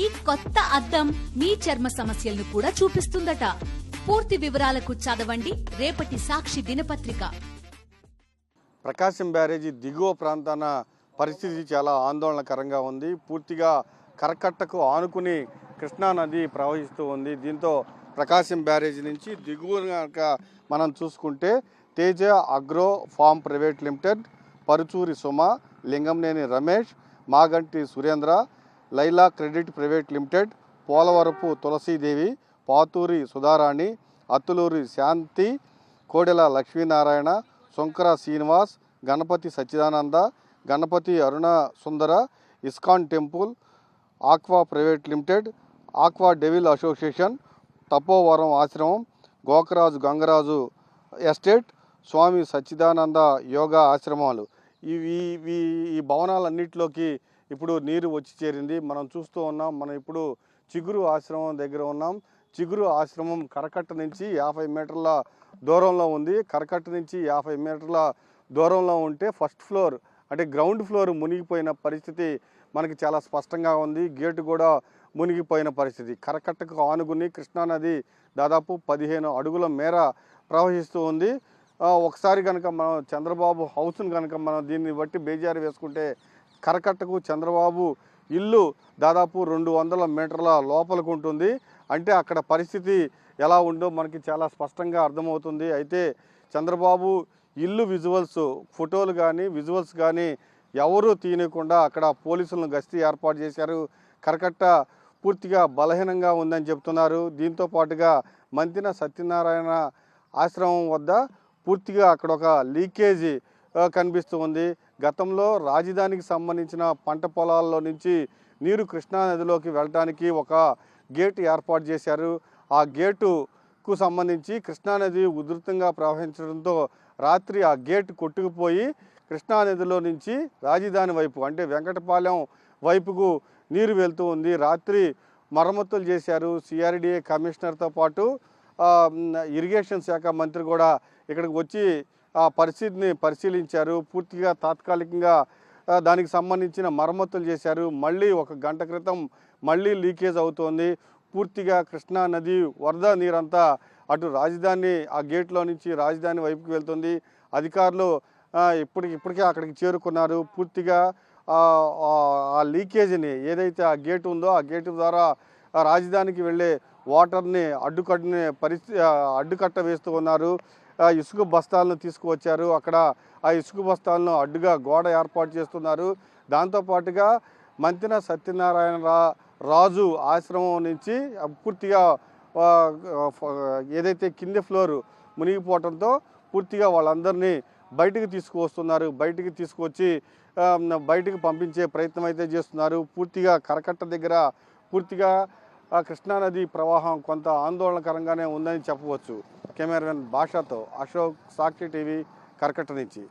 ఈ కొత్త అద్దం మీ చర్మ సమస్యలను కూడా చూపిస్తుందట. పూర్తి వివరాలకు చదవండి. రేపటి సాక్షి దినపత్రిక. ప్రకాశం బ్యారేజీ దిగువ ప్రాంతాన పరిస్థితి చాలా ఆందోళనకరంగా ఉంది. పూర్తిగా కరకట్టకు ఆనుకుని కృష్ణా నది ప్రవహిస్తూ ఉంది. దీంతో ప్రకాశం బ్యారేజీ నుంచి దిగువ మనం చూసుకుంటే Teja agro farm private limited Paruchuri Suma Lingamaneni Ramesh Maganti Surendra Laila credit private limited Polavarapu Tulasidevi Paturi Sudharani Attuluri Shanti Kodela Lakshminarayana Shankara Srinivas Ganapathi Sachchidananda Ganapathi Aruna Sundara ISKCON temple aqua private limited aqua devil association Tapovaram ఆశ్రమం Gokaraju Gangaraju estate Swami Sachchidananda yoga ఆశ్రమాలు. ఇవి ఈ భవనాలన్నింటిలోకి ఇప్పుడు నీరు వచ్చి చేరింది. మనం చూస్తూ ఉన్నాం మనం ఇప్పుడు చిగురు ఆశ్రమం దగ్గర ఉన్నాం. చిగురు ఆశ్రమం కరకట్ట నుంచి యాభై మీటర్ల దూరంలో ఉంది. కరకట్ట నుంచి యాభై మీటర్ల దూరంలో ఉంటే ఫస్ట్ ఫ్లోర్ అంటే గ్రౌండ్ ఫ్లోర్ మునిగిపోయిన పరిస్థితి మనకి చాలా స్పష్టంగా ఉంది. గేటు కూడా మునిగిపోయిన పరిస్థితి. కరకట్టకు ఆనుగుని కృష్ణానది దాదాపు పదిహేను అడుగుల మేర ప్రవహిస్తూ ఉంది. ఒకసారి కనుక మనం చంద్రబాబు హౌస్ను కనుక మనం దీన్ని బట్టి బేజారు వేసుకుంటే కరకట్టకు చంద్రబాబు ఇల్లు దాదాపు రెండు వందల మీటర్ల లోపలికి ఉంటుంది. అంటే అక్కడ పరిస్థితి ఎలా ఉందో మనకి చాలా స్పష్టంగా అర్థమవుతుంది. అయితే చంద్రబాబు ఇల్లు విజువల్స్ ఫోటోలు కానీ విజువల్స్ కానీ ఎవరూ తీయకుండా అక్కడ పోలీసులను గస్తీ ఏర్పాటు చేశారు. కరకట్ట పూర్తిగా బలహీనంగా ఉందని చెప్తున్నారు. దీంతో పాటుగా మంతిన సత్యనారాయణ ఆశ్రమం వద్ద పూర్తిగా అక్కడ ఒక లీకేజీ కనిపిస్తూ ఉంది. గతంలో రాజధానికి సంబంధించిన పంట పొలాల్లో నుంచి నీరు కృష్ణా నదిలోకి వెళ్ళడానికి ఒక గేట్ ఏర్పాటు చేశారు. ఆ గేటుకు సంబంధించి కృష్ణానది ఉధృతంగా ప్రవహించడంతో రాత్రి ఆ గేటు కొట్టుకుపోయి కృష్ణానదిలో నుంచి రాజధాని వైపు అంటే వెంకటపాలెం వైపుకు నీరు వెళ్తూ ఉంది. రాత్రి మరమ్మతులు చేశారు. సిఆర్డిఏ కమిషనర్తో పాటు ఇరిగేషన్ శాఖ మంత్రి కూడా ఇక్కడికి వచ్చి పరిస్థితిని పరిశీలించారు. పూర్తిగా తాత్కాలికంగా దానికి సంబంధించిన మరమ్మతులు చేశారు. మళ్ళీ ఒక గంట క్రితం మళ్ళీ లీకేజ్ అవుతోంది. పూర్తిగా కృష్ణా నది వరద నీరంతా అటు రాజధాని ఆ గేట్లో నుంచి రాజధాని వైపుకి వెళ్తుంది. అధికారులు ఇప్పటికి ఇప్పటికే అక్కడికి చేరుకున్నారు. పూర్తిగా ఆ, లీకేజీని ఏదైతే ఆ గేట్ ఉందో ఆ గేటు ద్వారా రాజధానికి వెళ్ళే వాటర్ని అడ్డుకట్టిన పరిస్థితి అడ్డుకట్ట వేస్తూ ఉన్నారు. ఇసుక బస్తాలను తీసుకువచ్చారు. అక్కడ ఆ ఇసుక బస్తాలను అడ్డుగా గోడ ఏర్పాటు చేస్తున్నారు. దాంతోపాటుగా మంతిన సత్యనారాయణ రాజు ఆశ్రమం నుంచి పూర్తిగా ఏదైతే కింది ఫ్లోర్ మునిగిపోవడంతో పూర్తిగా వాళ్ళందరినీ బయటికి తీసుకువస్తున్నారు. బయటికి తీసుకువచ్చి బయటకు బయటికి పంపించే ప్రయత్నం అయితే చేస్తున్నారు. పూర్తిగా కరకట్ట దగ్గర పూర్తిగా కృష్ణానది ప్రవాహం కొంత ఆందోళనకరంగానే ఉందని చెప్పవచ్చు. కెమెరామెన్ భాషతో అశోక్ సాక్షి టీవీ కర్కట నుంచి